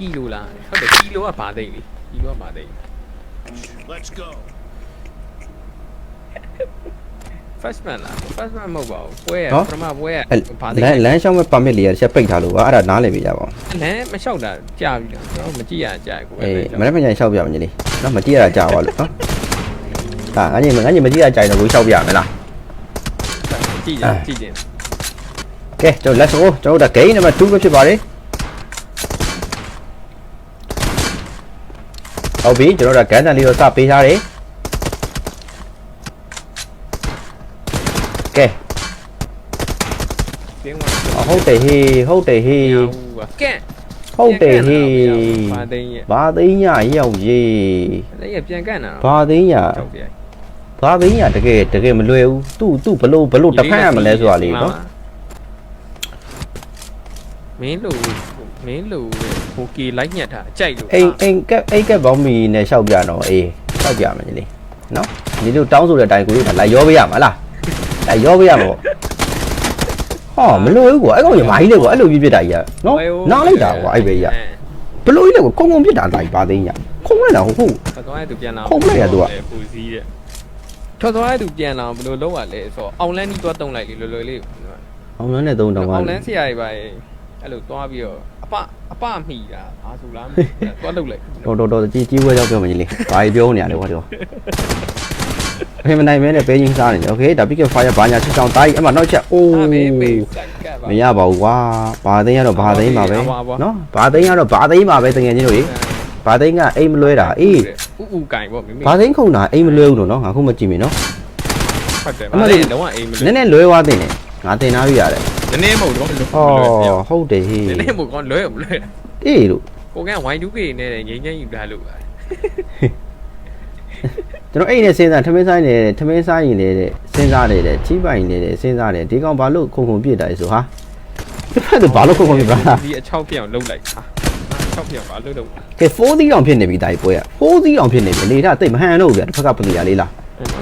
ကီလိုလားဟုတ်တယ်ကီလိုကဘာသိမ့်လေကီလိုကဘာသိမ့် Let's go. first man လား first man မဟုတ်ပါဘူးပွဲရနော်ပထမပွဲရအဲ့ဘာလသိမ့်မ်းလမ်းလျှောက်မဲ့ပါမစ်လေးရတစ်ချက်ပိတ်ထားလို့ပါအဲ့ဒါနားလည်ပြကြပါဦးလမ်းမလျှောက်တာကြာပြီလားကျွန်တော်မကြည့်ရကြာကိုပဲအေးပဲမနေ့ကညလျှောက်ပြမယ်ညီလေးနော်မကြည့်ရတာကြာပါလို့နော်ဟာငါညီငါညီမကြည့်ရကြာရင်တော့ကိုလျှောက်ပြရမယ်လားကြည့်ကြအာကြည့်ကြကဲကျွန်တော် let's go ကျွန်တော်တို့ game number 2ပဲဖြစ်ပါတယ် ဟုတ်ပြီကျွန်တော်တို့ကဂန်တန်လေးတော့စပေးထားတယ်ကဲပြင်းသွားအဟုတ်တယ်ဟေးဟုတ်တယ်ဟေးကဲဟုတ်တယ်ဟေးဘာသိမ့်ရဘာသိန်းရရောက်ရေးအဲ့ရပြန်ကန်တာဘာသိန်းရကြောက်ပြိုင်ဘာသိန်းရတကယ်တကယ်မလွယ်ဘူးသူ့သူ့ဘလို့ဘလို့တစ်ဖက်ရမလဲဆိုတာလေးနော် မင်းလူမင်းလူဟိုကီလိုက်ညက်တာအကြိုက်လို့အိမ်အိမ်ကက်အိမ်ကက်ဘောင်းမီနဲ့ရှောက်ပြတော့အေးရှောက်ပြမယ်ညီလေးနော်ညီတို့တောင်းဆိုတဲ့အတိုင်းကိုတို့လိုက်ရောပေးရမှာလားလိုက်ရောပေးရမှာပေါ့ဟောမလွယ်ဘူးကွာအဲ့ကောင်ရမိုင်းလေကွာအဲ့လိုပြစ်ပြစ်တာကြီးကနော်နားလိုက်တာကွာအဲ့ပဲကြီးကဘလို့ကြီးလေကွာခုံခုံပြစ်တာလိုက်ဘာသိန်းရခုံလိုက်တာဟုတ်ဟုတ်ထွက်သွားတဲ့သူပြန်လာခုံလိုက်ရသူကပူစည်းတဲ့ထွက်သွားတဲ့သူပြန်လာဘယ်လိုလုပ်ရလဲဆိုတော့အောင်လန်းကြီးသွားတုံးလိုက်လေလွယ်လွယ်လေးအောင်လန်းနဲ့သုံးတောင်ကအောင်လန်းဆရာကြီးပါရဲ့ အဲ့လိုသွားပြီးတော့အပအပမိတာအားဆိုလားမသိဘူးသွားလုပ်လိုက် တော်တော်တော်ကြီးကြီးဝဲရောက်ပြောမယ်ညီလေးဘာကြီးပြောနေရလဲကွာတော့အဖေမနိုင်မဲနဲ့ပဲချင်းစားနေတယ်โอเคဒါ pick up fire ဘာညာချစ်ချောင်းတားကြီးအဲ့မှာနောက်ချက်အိုး အားပဲပေးစက်ကပ်ပါ မရပါဘူးကွာဘာသိန်းရတော့ဘာသိန်းပါပဲ ဟုတ်ပါဘူး နော်ဘာသိန်းရတော့ဘာသိန်းပါပဲတကယ်ချင်းတို့ကြီးဘာသိန်းကအိမ်မလွဲတာအေး ဥဥကင်ပေါ့မိမိ ဘာသိန်းခုံတာအိမ်မလွဲဘူးလို့နော်ငါခုမကြည့်မင်းနော် ဟုတ်တယ် အမ ဗာ လေး လေလုံးဝအိမ်မ န လို့ ည်းနည်းလွဲသွားတင်တယ်ငါတင်သားပြရတယ် နည်းနည်းမဟုတ်တော့လွယ်ဟောဟုတ်တယ်ဟေးနည်းနည်းမဟုတ်ကောလွယ်မလွယ်အေးလို့ကိုက Y2K နဲ့ငိမ့်ငိမ့်ယူထားလို့ပါကျွန်တော်အိမ်နဲ့စဉ်းစားထမင်းဆိုင်နေတယ်ထမင်းဆိုင်ရင်လည်းစဉ်းစားတယ်တဲ့ချီးပိုင်နေတယ်စဉ်းစားတယ်ဒီကောင်ဘာလို့ခုံခုံပြစ်တာလဲဆိုဟာဒီဖက်သူဘာလို့ခုံခုံပြစ်တာလဲဒီအချောက်ပြောင်လုံးလိုက်ဟာအချောက်ပြောင်ဘာလို့တော့ကဲ4သီးအောင်ဖြစ်နေပြီတာကြီးပွဲက4သီးအောင်ဖြစ်နေပြီအနေထားတိတ်မဟန်တော့ဘူးဗျတစ်ဖက်ကပလီယာလေးလား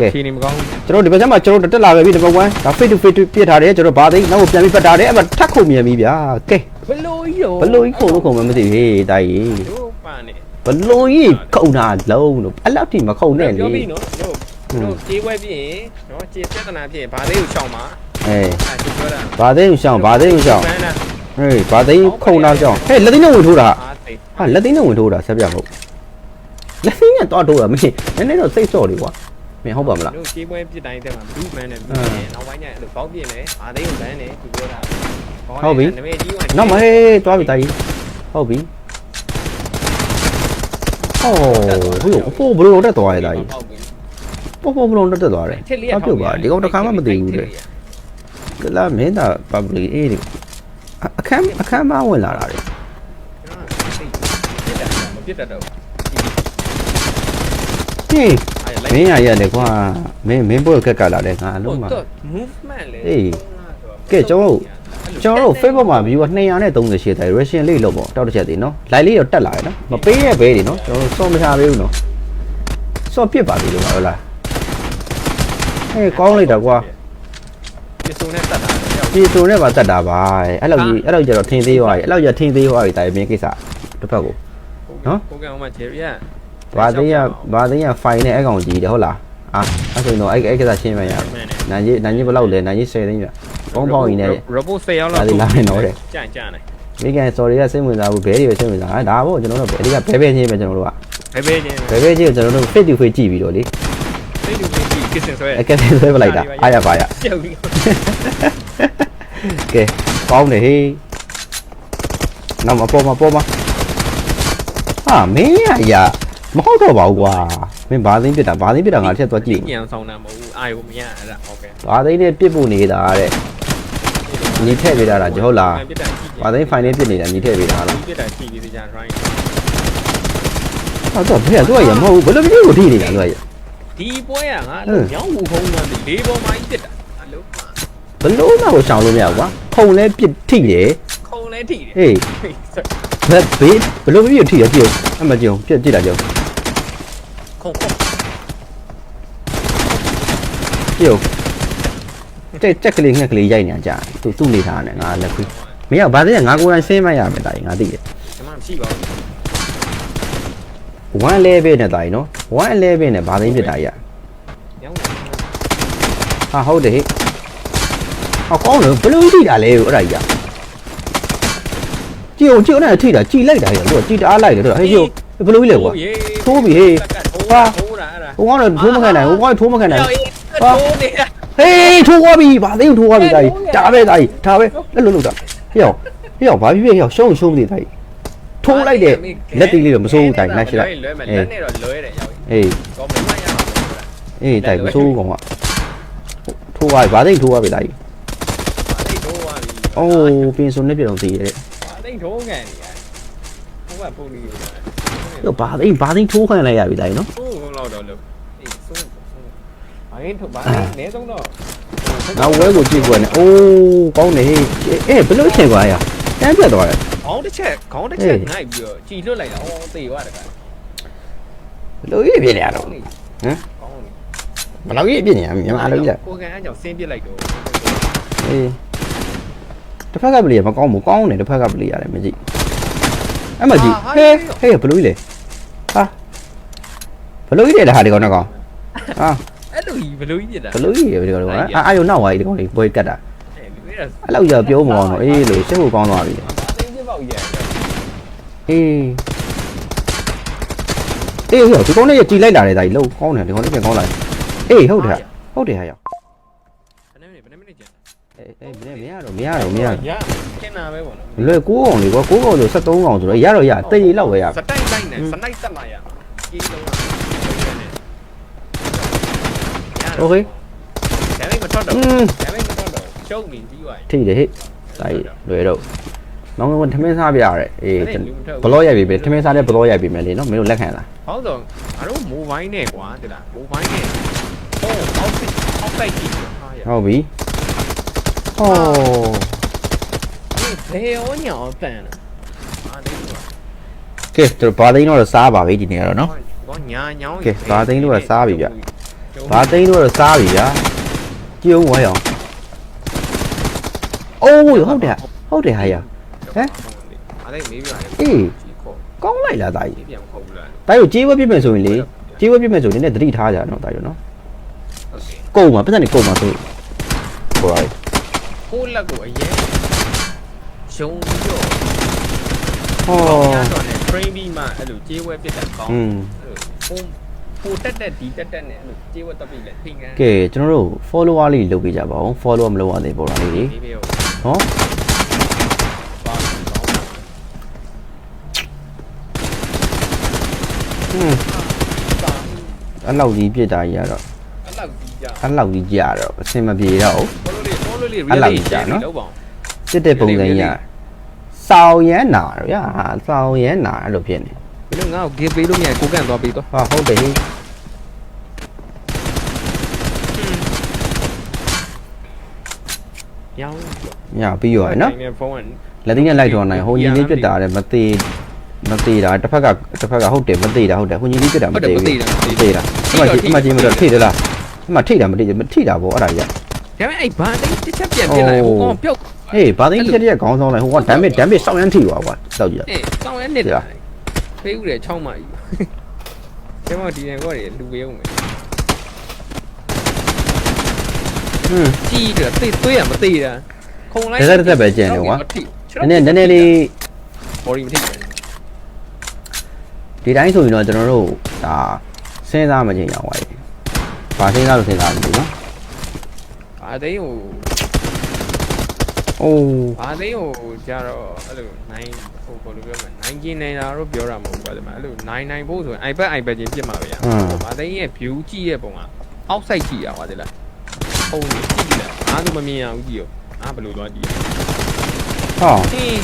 ကဲဖြေနေမကောင်းဘူးကျွန်တော်ဒီဘက်ကျမှကျွန်တော်တက်လာပဲပြီဒီဘက်1ဒါ face to face ပြစ်ထားတယ်ကျွန်တော်ဘာသိနောက်ကိုပြန်ပြီးပတ်ထားတယ်အဲ့မှာထပ်ခုံမြန်ပြီဗျာကဲဘလို့ကြီးရောဘလို့ကြီးခုံလို့ခုံမမသိဘူးဟေးတာကြီးတို့ပါနေဘလို့ကြီးခုံတာလုံးလို့အဲ့လောက်ထိမခုံနဲ့လေပြောပြီးနော်တို့တို့ကြေးပွဲပြင်းနော်ကြေးပြဿနာပြင်းဘာသေးကိုချောင်းမှာအေးအဲသူပြောတာဘာသိအောင်ရှောင်းဘာသိအောင်ရှောင်းဖမ်းတာဟေးဘာသိခုံတာရှောင်းဟေးလက်သိန်းနဲ့ဝင်ထိုးတာအားသိဟာလက်သိန်းနဲ့ဝင်ထိုးတာဆက်ပြမဟုတ်လက်သိန်းနဲ့တော့ထိုးတာမင်းနည်းနည်းတော့စိတ်ဆော့တယ်ကွာမ င်းဟုတ်ပါမလားတို့ကြေးပွဲပြစ်တိုင်းတက်မှာဘူးမန်းနဲ့ဘူးနောက်ပိုင်းကျရင်အဲ့လိုကောက်ပြင်းလဲဘာသေးကိုလမ်းနေသူပြောတာနမေကြီးကနောက်မဟေးတွားပြီတာကြီးဟုတ်ပြီဟောဟိုအဖိုးဘလို့တက်သွားရတာကြီးပေါ့ပေါ့ဘလို့တက်သွားတယ်ထက်လေးပြုတ်ပါဒီကောင်တစ်ခါမှမသိဘူးတဲ့ကလာမင်းသာ public အေးဒီအခမ်းအခမ်းမဝင်လာတာလေပြစ်တတ်တော့ဟေး မင်းရရတယ်ကွာမင်းမင်းဘို့ကက်ကလာတယ်ငါအလုံးမှာ movement လေအေးကဲကျွန်တော်တို့ကျွန်တော်တို့ Facebook မှာ view က238ရှိတယ် Russian လေးလို့ပေါ့တောက်တစ်ချက်တည်းနော် live လေးတော့တက်လာတယ်နော်မပေးရဘဲဒီနော်ကျွန်တော်စောမချပေးဘူးနော်စောပြစ်ပါသေးလို့ပါဟုတ်လားဟဲ့ကောင်းလိုက်တာကွာပြစုံနဲ့တတ်တာပြည်စုံနဲ့ပါတက်တာပါအဲ့လောက်ကြီးအဲ့လောက်ကျတော့ထင်းသေးသွားပြီအဲ့လောက်ကျထင်းသေးသွားပြီတာမင်းကိစ္စတစ်ဖက်ကိုကိုကအောင်မချေရီယာ ဘာသိရဘာသိရ file နဲ့အဲ့ကောင်ကြီးတယ်ဟုတ်လားအာအဲ့ဆိုရင်တော့အဲ့အဲ့ကိစ္စရှင်းမှရနိုင်ကြီးနိုင်ကြီးဘယ်လောက်လဲနိုင်ကြီး10သိန်းပြပေါင်းပေါင်းရင်လည်း robot 10ရောက်လောက်ကြာကြာနေမိကန် sorry ကစိတ်ဝင်စားဘူးဘဲတွေပဲစိတ်ဝင်စားတာဒါပေါ့ကျွန်တော်တို့ဘဲတွေကဘဲဘဲချင်းပဲကျွန်တော်တို့ကဘယ်ဘယ်ချင်းဘဲဘဲချင်းကိုကျွန်တော်တို့ face to face ကြည့်ပြီးတော့လေစိတ်လူကြီးကစ်စင်ဆွဲအကက်ဆွဲပလိုက်တာအားရပါရကျုပ်ပြီးကဲကောင်းတယ်ဟေးနောက်မပေါ်မပေါ်မဟာမင်းရရ မဟုတ်တော့ပါဘူးကွာမင်းဘာသိမ်းပြစ်တာဘာသိမ်းပြစ်တာငါတစ်ချက်သွားကြည့်ညံဆောင်တာမဟုတ်ဘူးအာယုမရအဲ့ဒါဟုတ်ကဲ့ဘာသိမ်းနဲ့ပြစ်ဖို့နေတာတဲ့ညီထည့်ပေးတာလားဟုတ်လားပြစ်တာကြည့်ဘာသိမ်း file နဲ့ပြစ်နေတာညီထည့်ပေးတာလားပြစ်တာကြည့်ပြီးကြာ right ဟုတ်တော့ဘယ်ကသူကရမဟုတ်ဘူးဘယ်လိုမျိုးကိုထိနေတာသူကရဒီပွဲကငါမြောင်းဘူးခုံးတော့လေးပေါ်မှာကြီးပြစ်တာအလုံးဘလို့မှကိုရှောင်လို့မရဘူးကွာခုံလဲပြစ်ထိတယ်ခုံလဲထိတယ်ဟေးဘယ်ဘေးဘလို့ပြစ်ထိရကြည့်အမကြုံပြစ်ကြည့်တာကြုံ ခုံခုံ ကြည့်တက်တက်ကလေးငှက်ကလေးရိုက်နေကြသူသူ့နေထားတယ်ငါလက်ခွေးမင်းကဘာသိရငါကိုယ်တိုင်ဆင်းမရမယ်တာငါသိတယ် ကျွန်မ မရှိပါဘူး 1 level နဲ့တာကြီးနော်1 level နဲ့ဘာသိမ်းဖြစ်တာကြီးอ่ะ ရောင်းတယ် ဟာဟုတ်တယ်ဟဲ့ဟောကောင်းတယ်ဘယ်လိုထိတာလဲအဲ့ဒါကြီးอ่ะကြည့်အောင်ကြည့်အောင်နဲ့ထိတာကြည်လိုက်တာကြီးတို့ကြည်တအားလိုက်တယ်တို့ဟဲ့ကြည့်ဘယ်လိုကြီးလဲကွာ ထိုးပြီဟေး ထိုးတာထိုးတာအဲ့ဒါဟိုကောင်တော့ထိုးမခံနိုင်ဟိုကောင်ထိုးမခံနိုင်ထိုးနေတာဟေးထိုးသွားပြီဘာသိထိုးသွားပြီတာကြီးဒါပဲတာကြီးဒါပဲအဲ့လိုလုပ်တာဟေ့အောင်ဟေ့အောင်ဘာဖြစ်ဖြစ်ဟေ့အောင်ရှုံးရှုံးမသိတာကြီးထိုးလိုက်တဲ့လက်တီးလေးတော့မစိုးဘူးတာကြီးလိုက်ရှိလိုက်လွဲမယ်လက်နဲ့တော့လွဲတယ်ရောက်အေးကောမမရအောင်အေးတိုက်မစိုးဘူးကောင်ကထိုးသွားပြီဘာသိထိုးသွားပြီတာကြီးအဲ့ထိုးသွားပြီအိုးပင်စုံနဲ့ပြတော့သိရဲ့အဲ့ထိုးကန်နေရဟို ကပုံလေးတော့ဘာသိဘာသိထိုးခံလိုက်ရပြီတာကြီးနော်ဟိုးလောက်တော့လို့အေးဆုံးဆုံးဘာရင်ထိုးဘာလဲနေဆုံးတော့ငါဝဲကိုကြည့်ကွယ်နဲ့အိုးကောင်းတယ်ဟေးအေးဘယ်လိုချင်ကွာရတန်းပြတ်သွားတယ်ခေါင်းတစ်ချက်ခေါင်းတစ်ချက်ငိုက်ပြီးတော့ကြည်လွတ်လိုက်တာအော်သေသွားတယ်ကဘယ်လိုရေးပြနေရတော့ကောင်းနေဟမ်ကောင်းနေဘယ်လိုရေးပြနေရမြန်မာလိုကြီးလားကိုကန်အကြောင်းဆင်းပစ်လိုက်တော့အေးတစ်ဖက်ကပလီကမကောင်းဘူးကောင်းတယ်တစ်ဖက်ကပလီရတယ်မကြည့် အဲ့မကြည့်ဟေးဟေးဘယ်လိုကြီးလဲဟာဘယ်လိုကြီးလဲလားဒီကောင်တော့ကောင်ဟာအဲ့လိုကြီးဘယ်လိုကြီးပြစ်တာဘယ်လိုကြီးလဲဒီကောင်တော့အာအာယုံနောက်သွားပြီဒီကောင်လေးပွဲကတ်တာအဲ့ဒီကအဲ့လောက်ကြာပြောမကောင်းတော့အေးလို့ရှင်းဖို့ကောင်းသွားပြီဘာသိင်းပြပေါ့ကြီးအေးအေးဟေ့ဒီကောင်လေးကြည်လိုက်လာတယ်ဒါကြီးလို့ကောင်းတယ်ဒီကောင်လေးပြန်ကောင်းလာတယ်အေးဟုတ်တယ်ဟုတ်တယ်ဟာရောက်ဘယ်နှစ်မိနစ်ဘယ်နှစ်မိနစ်ကြာအေးအေးမင်းမရတော့မရတော့မရတော့ရ ခင်းတာပဲပေါ့နော် မလွယ်9កောင်လေးကွာ9កောင်ဆို73កောင်ဆိုတော့ရတော့ရတိတ်ရီလောက်ပဲရ စတိုက်တိုက်နဲ့စနိုက်တက်မှရကြီးလုံး โอเค ဒါပေမဲ့မထွက်တော့ อืม ဒါပေမဲ့မထွက်တော့ရှုံးပြီပြီးသွား ထိတယ်ဟဲ့ဒါကြီးလွယ်တော့မောင်ကထမင်းစားပြရတယ်အေးဘလော့ရိုက်ပြီပဲထမင်းစားတဲ့ဘလော့ရိုက်ပြီမယ်လေနော်မင်းတို့လက်ခံလား ဟောတော့ငါတို့မိုဘိုင်းနဲ့ကွာတိလားမိုဘိုင်းနဲ့ဟိုအောက်အောက်တိုက်ကြည့်ဟာရ ဟုတ်ပြီဟော ဘယ်ရောညောင်းတန်လားအာဒီကွာကဲတို့ဘာသိန်းတော့စားပါပြီဒီနေ့ကတော့နော်ကောညာညောင်းကဲဘာသိန်းတို့ကစားပြီဗျဘာသိန်းတော့စားပြီဗျာကြည့်အောင်ဝဲအောင်အိုးဟုတ်တယ်ဟုတ်တယ်ဟာရအဲ့ဒါမေးပြရတယ်အေးကြီးခေါ်ကောင်းလိုက်လားတာကြီးကြီးပြန်ခေါ်ဘူးလားတာကြီးကိုကြေးဝဲပြစ်မယ်ဆိုရင်လေကြေးဝဲပြစ်မယ်ဆိုရင်လည်းသတိထားကြနော်တာကြီးနော်ဟုတ်ကဲ့ကုန်မှာပတ်စံနေကုန်မှာဆိုဟိုပါကိုလက်ကိုအရင် ရှုံးပြီးတော့ဟောညတော့နဲ့ frame ပြီးမှအဲ့လိုကြေးဝဲပြစ်တာကောင်းอืมအဲ့လိုဟိုဟိုတက်တက်ဒီတက်တက်နဲ့အဲ့လိုကြေးဝဲတက်ပြီးလဲထိငန်းကဲကျွန်တော်တို့ follower လေးလုပ်ပေးကြပါဦး follower မလုပ်ရသေးပေါ်တာလေးတွေဒီမျိုးနော်ပါကောင်းဟွန်းတာအဲ့လောက်ကြီးပြစ်တာကြီးကတော့အဲ့လောက်ကြီးကြအဲ့လောက်ကြီးကြာတော့အဆင်မပြေတော့ဘူး ဘောလို့လေးဘောလို့လေးအဲ့လောက်ကြီးကြာနော်လောက်ပါအောင် စစ်တဲ့ပုံစံကြီးက စောင်းရမ်းနာတော့ဗျာစောင်းရမ်းနာအဲ့လိုဖြစ်နေဘယ်လိုငါ့ကို give ပေးလို့မရကိုကန်သွားပေးတော့ဟာဟုတ်တယ်ဟေးရောင်းညပြီးရောနော်နဲ့ဖုန်းကလက်သိနဲ့လိုက်တော့နိုင်ဟိုညီလေးပြစ်တာလည်းမသေးမသေးတာတစ်ဖက်ကတစ်ဖက်ကဟုတ်တယ်မသေးတာဟုတ်တယ်ဟိုညီလေးပြစ်တာမဟုတ်တယ်သေးမဘူးသေးတာမသေးသေးတာအမကြီးအမကြီးမတော့ထိတယ်လားအမထိတာမထိမထိတာဗောအဲ့ဒါကြီး ဒါပေမဲ့အဲ့ဘာတိတစ်ချက်ပြန်ပြစ်လိုက်ဟိုကောင်ပြုတ်ဟေးဘာသိန်းချက်ရက်ခေါင်းဆောင်လိုက်ဟိုကဒမ်းမစ်ဒမ်းမစ်စောင်းရမ်းထိသွားကွာတောက်ကြည့်အေးစောင်းရဲနေတာဖေးဦးတယ်6မိုင်ကျမဒီနေကောတွေလူပေးအောင်မယ်ဟွန်းကြီးတယ်သိသွေးရမသိတာခုံလိုက်နည်းနည်းတက်ပဲကျန်တယ်ကွာနည်းနည်းနည်းနည်းလေးဘော်ဒီမထိဘူးဒီတိုင်းဆိုရင်တော့ကျွန်တော်တို့ဒါစဉ်းစားမချင်းရအောင်ပါလေဘာစဉ်းစားလို့စဉ်းစားမလို့နော် ဘာသိဟိုအိုးဘာသိဟိုကြတော့အဲ့လိုနိုင်ဟိုဘယ်လိုပြောမလဲနိုင်ကျင်နေတာတော့ပြောတာမဟုတ်ပါဘူးအဲ့လိုနိုင်နိုင်ဖို့ဆိုရင် iPad iPad ချင်းပြစ်မှာပဲရဘာသိရဲ့ view ကြည့်ရဲ့ပုံက outside ကြည့်ရပါသေးလားပုံကြီးကြည့်လားအားသူမမြင်အောင်ကြည့်ရောအားဘယ်လိုသွားကြည့်ဟောဟင်း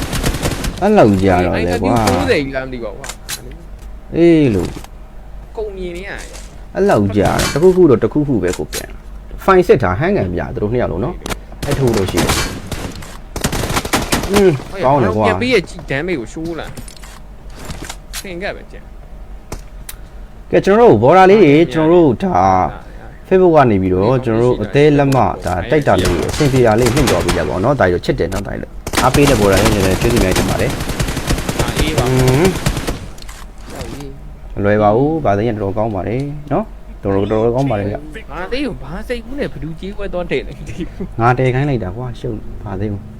အဲ့လောက်ကြာတော့လေကွာ90ကြီးလားမသိပါဘူးကွာအေးလို့ကုန်မြင်နေရတယ်အဲ့လောက်ကြာတယ်တစ်ခုခုတော့တစ်ခုခုပဲကိုပြန် ဖိုင်စစ်တာဟန်းကန်ပြသူတို့နှစ်ယောက်လုံးနော်အဲ့ထိုးလို့ရှိတယ်อืมကောင်းတယ်ကွာ ပြန်ပြီးရကြည့်ဒမ်းမေကိုရှိုးလာသင်ကပဲကျန် ကဲကျွန်တော်တို့ဘော်ဒါလေးတွေကျွန်တော်တို့ဒါ Facebook ကနေပြီးတော့ကျွန်တော်တို့အသေးလက်မဒါတိုက်တာလေးအဆင်ပြေတာလေးနှိမ့်တော်ပြီးကြပါတော့เนาะဒါကြီးတော့ချစ်တယ်เนาะဒါကြီးလို့အားပေးတဲ့ဘော်ဒါလေးတွေလည်းကျေးဇူးများတင်ပါတယ် အေးပါ อืม လွယ်ပါဘူးဗာသိန်းကတော်တော်ကောင်းပါတယ်နော် တော်တော်တော်တော်ကောင်းပါတယ်ဗျငါသိကိုဘာစိတ်ကူးနဲ့ဘလူးကြီးပွဲတော့တဲ့နေဒီ ငါတဲခိုင်းလိုက်တာကွာရှုပ်ဗာသိန်း